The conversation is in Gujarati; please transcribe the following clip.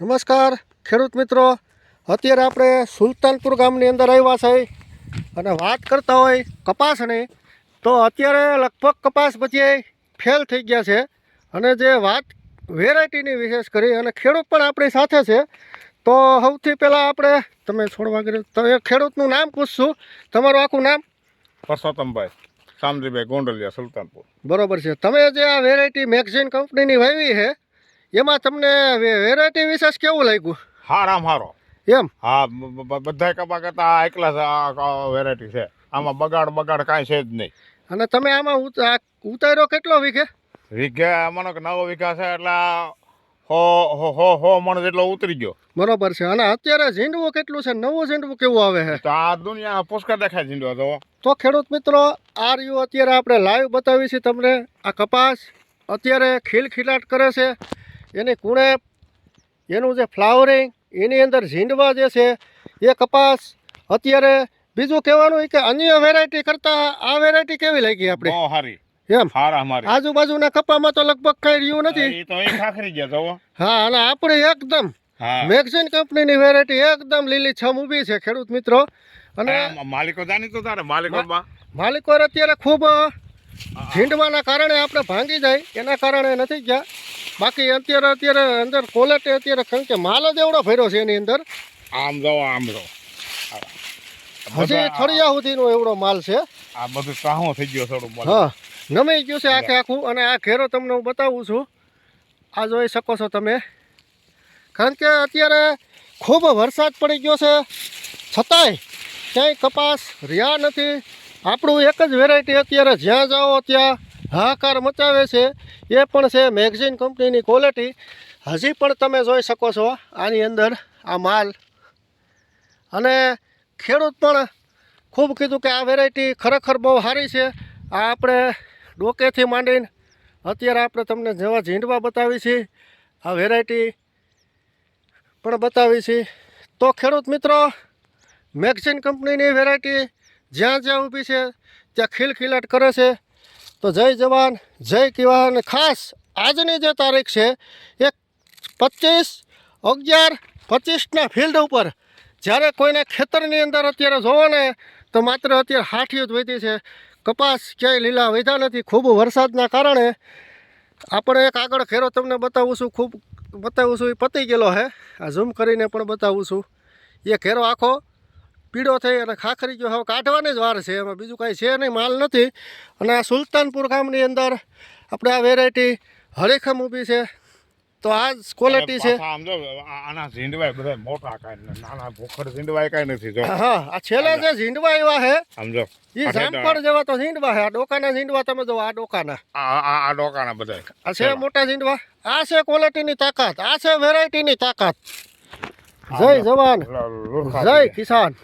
નમસ્કાર ખેડૂત મિત્રો. અત્યારે આપણે સુલતાનપુર ગામની અંદર આવ્યા છે અને વાત કરતા હોય કપાસની તો અત્યારે લગભગ કપાસ પછી ફેલ થઈ ગયા છે. અને જે વાત વેરાયટીની વિશેષ કરી અને ખેડૂત પણ આપણી સાથે છે તો સૌથી પહેલાં આપણે તમે છોડવા કરી તો એ ખેડૂતનું નામ પૂછશું. તમારું આખું નામ? પરસોત્તમભાઈ સામજીભાઈ ગોંડલિયા સુલતાનપુર. બરોબર છે. તમે જે આ વેરાયટી મેગઝીન કંપનીની વાવી છે એમાં તમને વેરાયટી વિશેષ કેવું લાગ્યું? હારામ હારો. એમ? હા બધા કપા કરતા આ એકલા વેરાયટી છે. આમાં બગાડ બગાડ કાંઈ છે જ નહીં. અને તમે આમાં ઉતાર્યો કેટલો વીઘે? વીઘે માનો કે નવો વીઘા છે એટલે હો હો હો હો મણ જેટલો ઉતરી ગયો. બરોબર છે. અને અત્યારે ઝીંડવું કેટલું છે? નવું ઝીંડવું કેવું આવે છે? તો આ દુનિયા પુષ્કળ દેખાય જીંડવા તો. તો ખેડૂત મિત્રો આ રહ્યું અત્યારે આપણે લાઈવ બતાવી છે તમને. આ કપાસ અત્યારે ખીલખીલાટ કરે છે. એની કુણેપ એનું જે ફ્લાવરિંગ એની અંદર ઝીંડવા જે છે એ કપાસ અત્યારે બીજું કહેવાનું કે અન્ય વેરાયટી કરતાં આ વેરાયટી કેવી લાગી આપણે? બહુ એમ. હારા આજુબાજુના કપામાં તો લગભગ કઈ રહ્યું નથી. એ તો એ ખાખરી ગયા તો હા. અને આપણે એકદમ હા. મેગઝીન કંપનીની વેરાયટી એકદમ લીલી છમ ઊભી છે ખેડૂત મિત્રો. અને માલિકો જાણી તો તારે માલિકો માલિકો અત્યારે ખૂબ ઝીંડવાના કારણે આપણે ભાંગી જાય એના કારણે નથી ગયા. બાકી અત્યારે અત્યારે અંદર ક્વોલિટી અત્યારે કારણ કે માલ જ એવડો ફેરો છે એની અંદર. આમ જો આમ જો. હજી થળિયા સુધીનો એવડો માલ છે. આ બધું સાહો થઈ ગયો થોડું હા નમી ગયું છે આખે આખું. અને આ ઘેરો તમને હું બતાવું છું. આ જોઈ શકો છો તમે. કારણ કે અત્યારે ખૂબ વરસાદ પડી ગયો છે. છતાંય ક્યાંય કપાસ રહ્યા નથી. આપણું એક જ વેરાયટી અત્યારે જ્યાં જાઓ ત્યાં હાહાકાર મચાવે છે. એ પણ છે મેગઝીન કંપનીની ક્વોલિટી હજી પણ તમે જોઈ શકો છો આની અંદર આ માલ. અને ખેડૂત પણ ખૂબ કીધું કે આ વેરાયટી ખરેખર બહુ સારી છે. આ આપણે ડોકેથી માંડીને અત્યારે આપણે તમને જેવા ઝીંડવા બતાવી છે આ વેરાયટી પણ બતાવી છે તો ખેડૂત મિત્રો મેગઝીન કંપનીની વેરાયટી જ્યાં જ્યાં ઊભી છે, ત્યાં ખીલખીલાટ કરે છે. તો જય જવાન, જય કિવાન. ખાસ આજની જે તારીખ છે, એ પચીસ અગિયાર પચીસના ફિલ્ડ ઉપર. જ્યારે કોઈને ખેતરની અંદર અત્યારે જોવો ને તો માત્ર અત્યારે હાઠીઓ જ વધી છે. કપાસ ક્યાંય લીલા વધ્યા નથી. ખૂબ વરસાદના કારણે આપણે એક આગળ ખેરો તમને બતાવું છું. ખૂબ બતાવું છું, એ પતી ગયેલો છે આ ઝૂમ કરીને પણ બતાવું છું. એ ઘેરો આખો પીળો થઈ અને ખાખરી ગયો હવે કાઢવાની જ વાર છે એમાં બીજું કાંઈ છે નહીં માલ નથી. અને આ સુલતાનપુર ગામની અંદર આપણે આ વેરાયટી હરેખમ ઊભી છે. તો આ જ ક્વોલિટી છે. આના ઝીંડવાય બધા મોટા કાંઈ નાના ભોખર ઝીંડવાય કાંઈ નથી જો. હા આ છેલ્લા જે. ઝીંડવા એવા છે સમજો એ જામફળ જેવા તો ઝીંડવા છે આ ડોકાના ઝીંડવા તમે જો આ ડોકાના. આ આ આ ડોકાના બધા આ છે મોટા ઝીંડવા. આ છે ક્વોલિટીની તાકાત. આ છે વેરાયટીની તાકાત. જય જવાન. જય કિસાન.